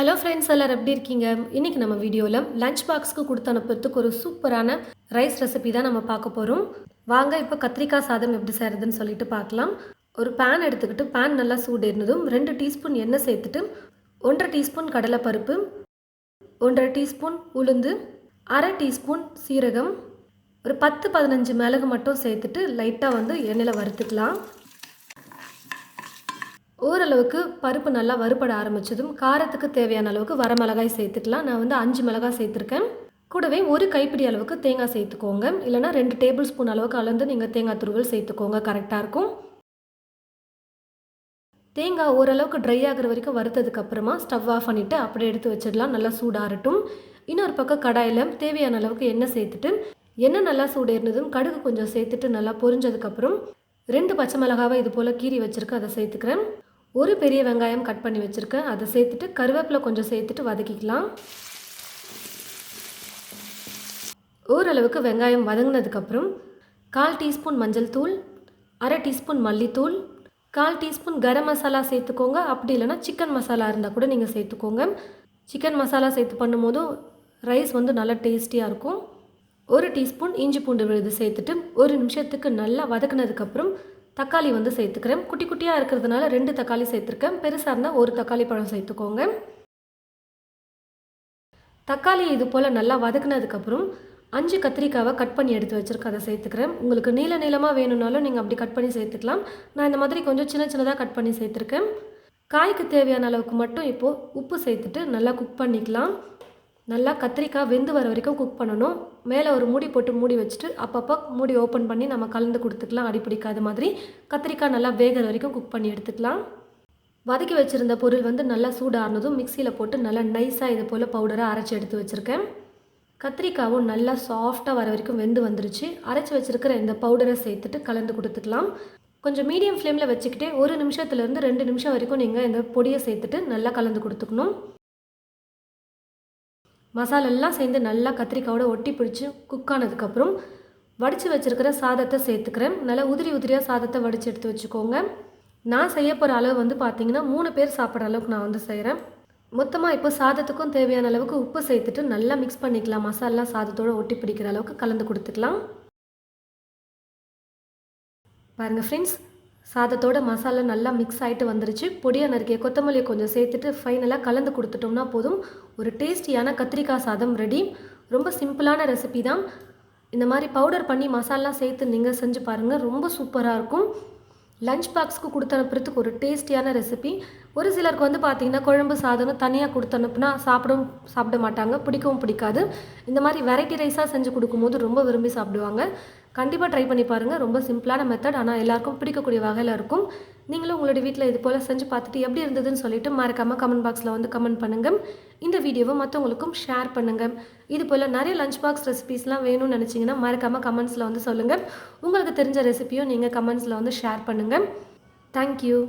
Hello friends எல்லாரும் எப்படி இருக்கீங்க? இன்றைக்கி நம்ம வீடியோவில் லஞ்ச் பாக்ஸ்க்கு கொடுத்து அனுப்புறதுக்கு ஒரு சூப்பரான ரைஸ் ரெசிபி தான் நம்ம பார்க்க போகிறோம் வாங்க இப்போ கத்திரிக்காய் சாதம் எப்படி செய்கிறதுன்னு சொல்லிட்டு பார்க்கலாம். ஒரு பேன் எடுத்துக்கிட்டு பேன் நல்லா சூடு இருந்ததும் ரெண்டு டீஸ்பூன் எண்ணெய் சேர்த்துட்டு ஒன்றரை டீஸ்பூன் கடலைப்பருப்பு ஒன்றரை டீஸ்பூன் உளுந்து அரை டீஸ்பூன் சீரகம் ஒரு பத்து பதினஞ்சு மிளகு மட்டும் சேர்த்துட்டு லைட்டாக வந்து எண்ணெயில் வறுத்துக்கலாம். ஓரளவுக்கு பருப்பு நல்லா வறுபட ஆரம்பிச்சதும் காரத்துக்கு தேவையான அளவுக்கு வரமிளகாய் சேர்த்துக்கலாம். நான் வந்து அஞ்சு மிளகாய் சேர்த்துருக்கேன். கூடவே ஒரு கைப்பிடி அளவுக்கு தேங்காய் சேர்த்துக்கோங்க. இல்லைனா ரெண்டு டேபிள் ஸ்பூன் அளவுக்கு அளந்து நீங்கள் தேங்காய் துருவல் சேர்த்துக்கோங்க. கரெக்டாக இருக்கும். தேங்காய் ஓரளவுக்கு ட்ரை ஆகிற வரைக்கும் வறுத்ததுக்கப்புறமா ஸ்டவ் ஆஃப் பண்ணிவிட்டு அப்படியே எடுத்து வச்சிடலாம். நல்லா சூடாகட்டும் இன்னொரு பக்கம் கடாயில் தேவையான அளவுக்கு எண்ணெய் சேர்த்துட்டு எண்ணெய் நல்லா சூடேறினதும் கடுகு கொஞ்சம் சேர்த்துட்டு நல்லா பொரிஞ்சதுக்கப்புறம் ரெண்டு பச்சை மிளகாவை இது போல் கீறி வச்சுருக்கேன் அதை சேர்த்துக்கிறேன். ஒரு பெரிய வெங்காயம் கட் பண்ணி வச்சுருக்கேன் அதை சேர்த்துட்டு கருவேப்பிலை கொஞ்சம் சேர்த்துட்டு வதக்கிக்கலாம். ஓரளவுக்கு வெங்காயம் வதங்கினதுக்கப்புறம் கால் டீஸ்பூன் மஞ்சள் தூள் அரை டீஸ்பூன் மல்லித்தூள் கால் டீஸ்பூன் கரம் மசாலா சேர்த்துக்கோங்க. அப்படி இல்லைனா சிக்கன் மசாலா இருந்தால் கூட நீங்கள் சேர்த்துக்கோங்க. சிக்கன் மசாலா சேர்த்து பண்ணும்போதும் ரைஸ் வந்து நல்லா டேஸ்டியாக இருக்கும். ஒரு டீஸ்பூன் இஞ்சி பூண்டு விழுது சேர்த்துட்டு ஒரு நிமிஷத்துக்கு நல்லா வதக்குனதுக்கப்புறம் தக்காளி வந்து சேர்த்துக்கிறேன். குட்டி குட்டியாக இருக்கிறதுனால ரெண்டு தக்காளி சேர்த்துருக்கேன். பெருசாக இருந்தால் ஒரு தக்காளி பழம் சேர்த்துக்கோங்க. தக்காளி இது போல் நல்லா வதக்குனதுக்கப்புறம் அஞ்சு கத்திரிக்காவை கட் பண்ணி எடுத்து வச்சுருக்கேன். அதை சேர்த்துக்கிறேன். உங்களுக்கு நீள நீளமாக வேணும்னாலும் நீங்கள் அப்படி கட் பண்ணி சேர்த்துக்கலாம். நான் இந்த மாதிரி கொஞ்சம் சின்ன சின்னதாக கட் பண்ணி சேர்த்துருக்கேன். காய்க்கு தேவையான அளவுக்கு மட்டும் இப்போது உப்பு சேர்த்துட்டு நல்லா குக் பண்ணிக்கலாம். நல்லா கத்திரிக்காய் வெந்து வர வரைக்கும் குக் பண்ணணும். மேலே ஒரு மூடி போட்டு மூடி வச்சுட்டு அப்பப்போ மூடி ஓப்பன் பண்ணி நம்ம கலந்து கொடுத்துக்கலாம். அடி பிடிக்காத மாதிரி கத்திரிக்காய் நல்லா வேகிற வரைக்கும் குக் பண்ணி எடுத்துக்கலாம். வதக்கி வச்சுருந்த பொருள் வந்து நல்லா சூடானதும் மிக்சியில் போட்டு நல்லா நைஸாக இது போல் பவுடராக அரைச்சி எடுத்து வச்சுருக்கேன். கத்திரிக்காவும் நல்லா சாஃப்டாக வர வரைக்கும் வெந்து வந்துருச்சு. அரைச்சி வச்சுருக்கிற இந்த பவுடரை சேர்த்துட்டு கலந்து கொடுத்துக்கலாம். கொஞ்சம் மீடியம் ஃப்ளேமில் வச்சுக்கிட்டே ஒரு நிமிஷத்துலேருந்து ரெண்டு நிமிஷம் வரைக்கும் நீங்கள் இந்த பொடியை சேர்த்துட்டு நல்லா கலந்து கொடுத்துக்கணும். மசாலெல்லாம் சேர்ந்து நல்லா கத்திரிக்காயோட ஒட்டி பிடிச்சி குக் ஆனதுக்கப்புறம் வடித்து வச்சுருக்கிற சாதத்தை சேர்த்துக்கிறேன். நல்லா உதிரி உதிரியாக சாதத்தை வடித்து எடுத்து வச்சுக்கோங்க. நான் செய்ய போகிற அளவு வந்து பார்த்திங்கன்னா மூணு பேர் சாப்பிட்ற அளவுக்கு நான் வந்து செய்கிறேன் மொத்தமாக இப்போ சாதத்துக்கும் தேவையான அளவுக்கு உப்பு சேர்த்துட்டு நல்லா மிக்ஸ் பண்ணிக்கலாம். மசாலா சாதத்தோடு ஒட்டி பிடிக்கிற அளவுக்கு கலந்து கொடுத்துக்கலாம். பாருங்கள் ஃப்ரெண்ட்ஸ் சாதத்தோட மசாலா நல்லா மிக்ஸ் ஆகிட்டு வந்துருச்சு. பொடியாக நறுக்கிய கொத்தமல்லியை கொஞ்சம் சேர்த்துட்டு ஃபைனலாக கலந்து கொடுத்துட்டோம்னா போதும். ஒரு டேஸ்டியான கத்திரிக்காய் சாதம் ரெடி ரொம்ப சிம்பிளான ரெசிபி தான். இந்த மாதிரி பவுடர் பண்ணி மசாலா சேர்த்து நீங்கள் செஞ்சு பாருங்கள் ரொம்ப சூப்பராக இருக்கும். லஞ்ச் பாக்ஸ்க்கு கொடுத்து அனுப்புறதுக்கு ஒரு டேஸ்டியான ரெசிபி ஒரு சிலருக்கு வந்து பார்த்திங்கன்னா குழம்பு சாதம் தனியாக கொடுத்து அனுப்புனா சாப்பிடவும் சாப்பிட மாட்டாங்க. பிடிக்கவும் பிடிக்காது. இந்த மாதிரி வெரைட்டி ரைஸாக செஞ்சு கொடுக்கும்போது ரொம்ப விரும்பி சாப்பிடுவாங்க. கண்டிப்பாக ட்ரை பண்ணி பாருங்கள் ரொம்ப சிம்பிளான மெத்தட் ஆனால் எல்லாருக்கும் பிடிக்கக்கூடிய வகையில் இருக்கும். நீங்களும் உங்களுடைய வீட்டில் இது போல் செஞ்சு பார்த்துட்டு எப்படி இருந்ததுன்னு சொல்லிட்டு மறக்காமல் கமெண்ட் பாக்ஸில் வந்து கமெண்ட் பண்ணுங்கள் இந்த வீடியோவை மற்றவங்களுக்கும் ஷேர் பண்ணுங்கள் இது போல் நிறைய லஞ்ச் பாக்ஸ் ரெசிபீஸ்லாம் வேணும்னு நினச்சிங்கன்னா மறக்காமல் கமெண்ட்ஸில் வந்து சொல்லுங்கள் உங்களுக்கு தெரிஞ்ச ரெசிபியும் நீங்கள் கமெண்ட்ஸில் வந்து ஷேர் பண்ணுங்கள் தேங்க்யூ